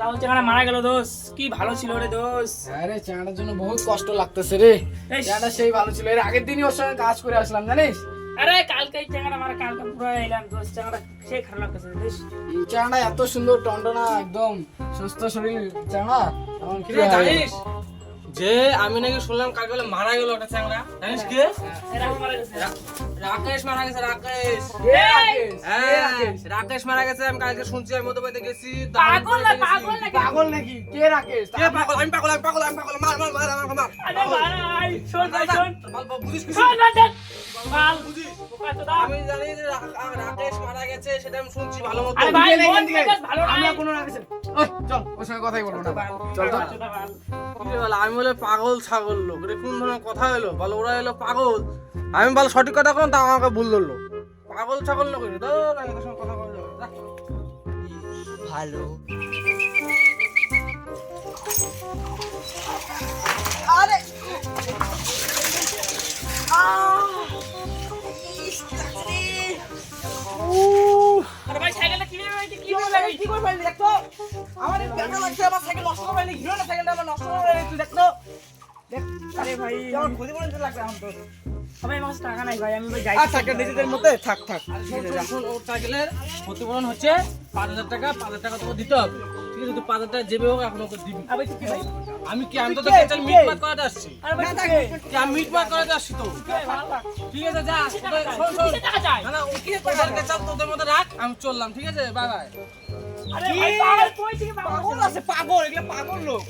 রাহুল চেঙ্গারা মারা গেল দোষ কি ভালো ছিল রে দোষ আরে চাঁড়ার জন্য বহুত কষ্ট লাগতেছে রে। এই সেই ভালো ছিল। এর আগের দিনই ওর সঙ্গে কাজ করে আসলাম জানিস? আরে কালকে এই মারা কালকে পুরো এলাম দোষ চেঙ্গারা সেই খারাপ লাগতেছে দোষ এই এত সুন্দর টন্ডনা একদম সুস্থ শরীর। কি জানিস? যে আমি নাকি শুনলাম কালকে বলে মারা গেল ওটা চ্যাংরা জানিস কে এরা মারা গেছে রাকেশ মারা গেছে রাকেশ রাকেশ? হ্যাঁ মারা গেছে আমি কালকে শুনছি আমি মধ্যে বাড়িতে গেছি পাগল না পাগল নাকি কে রাকেশ কে পাগল আমি পাগল আমি পাগল আমি পাগল মার মার মার আমার মার আরে ভাই শোন শোন বল, বুঝিস কিছু? শোন মাল বোকা চোদা। আমি জানি যে রাকেশ মারা গেছে সেটা আমি শুনছি ভালো মতো। আরে ভাই, মন মেজাজ ভালো। আমরা কোনো রাকেশ ওই চল ওর সঙ্গে কথাই বলব না। চল চল। আমি বলে পাগল ছাগল লোক। রে কোন ধরনের কথা হলো? বলে ওরা এলো পাগল। আমি বল সঠিক কথা কোন তা আমাকে ভুল ধরলো। পাগল ছাগল লোক রে ধর আমি তোর সঙ্গে কথা না। ভালো। করবে ভাই কি করে পারলি দেখতো? আমার ব্যাটা লাগছে আমার সাইকেল নষ্ট করে পারলি হিরো সাইকেলটা আমার নষ্ট করে পারলি তুই দেখতো? আরে ভাই। আমার ক্ষতি করে দিতে লাগছে আমার সবাই আমার টাকা নাই ভাই আমি ভাই যাই। আর নিজেদের মধ্যে থাক থাক। শোন, শোন, শোন, ওর সাইকেলের ক্ষতিপূরণ হচ্ছে পাঁচ হাজার টাকা পাঁচ হাজার টাকা দিতে হবে। ঠিক আছে তুই পাঁচ হাজার টাকা যেবে হোক এখন ওকে দিবি। আবে তুই ভাই? আমি কি আমি তো মিট করাতে আসছি? আরে ভাই। কে? আমি মিট করাতে আসছি তো। ঠিক আছে যা শোন শোন? না না ও কি তোদের মধ্যে রাখ আমি চললাম ঠিক আছে? Bye bye. পাগল কই থেকে পাগল পাগল আছে পাগল এগুলো পাগল লোক।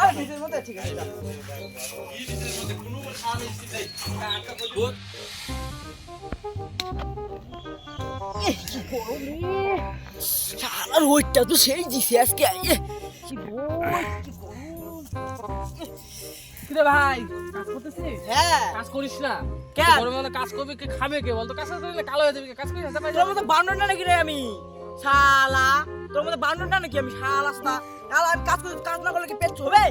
আর নিজের মধ্যে ঠিক আছে যা। ওইটা তো সেই দিছে আজকে। কিরে ভাই কাজ করতেছিস? হ্যাঁ। কাজ করিস না। কেন? কাজ করবি কে খাবে কে? বলতো কাজ করলে কালো হয়ে যাবে? কাজ করিস না তোর বান্ডনটা নাকি রে আমি? শালা তোর মধ্যে নাকি আমি? শালা শালা আমি কাজ করতে কাজ না করলে কি পেট চলবে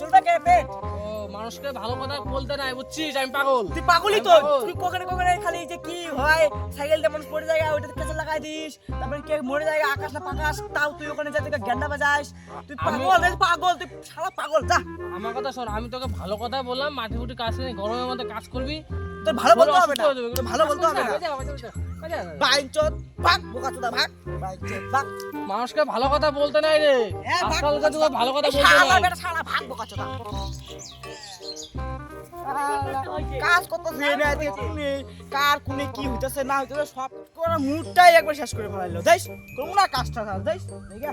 চলবে কে পেট? ও মানুষকে ভালো কথা বলতে নাই বুঝছিস? আমি পাগল। তুই পাগলই তো। তুই কোকানে কোকানে খালি যে কি হয় সাইকেলটা মানুষ পড়ে যায় ওইটাতে লাগাই দিস তারপরে কে মরে যায় আকাশ না পাকাশ তাও তুই ওখানে যা থেকে গেন্ডা বাজাস তুই পাগল তুই পাগল তুই শালা পাগল যা। আমার কথা শোন আমি তোকে ভালো কথা বললাম মাঠে ফুটি কাজ নেই গরমের মধ্যে কাজ করবি। তোর ভালো বলতে হবে না। ভালো বলতে হবে না। বাইঞ্চত ভাগ বোকা চোদা ভাগ ভাগ। মানুষকে ভালো কথা বলতে নাই রে। হ্যাঁ, আজকালকার যুগে ভালো কথা বলতে শালা নাই। বেটা শালা ভাগ বোকা চোদা কাজ করতেছে না কোনে কার কোনে কি হইতেছে না হইতেছে সব করে মুডটাই একবার শেষ করে ফেলাইলো। দেখ কোন না কাজটা দেখ দেখা।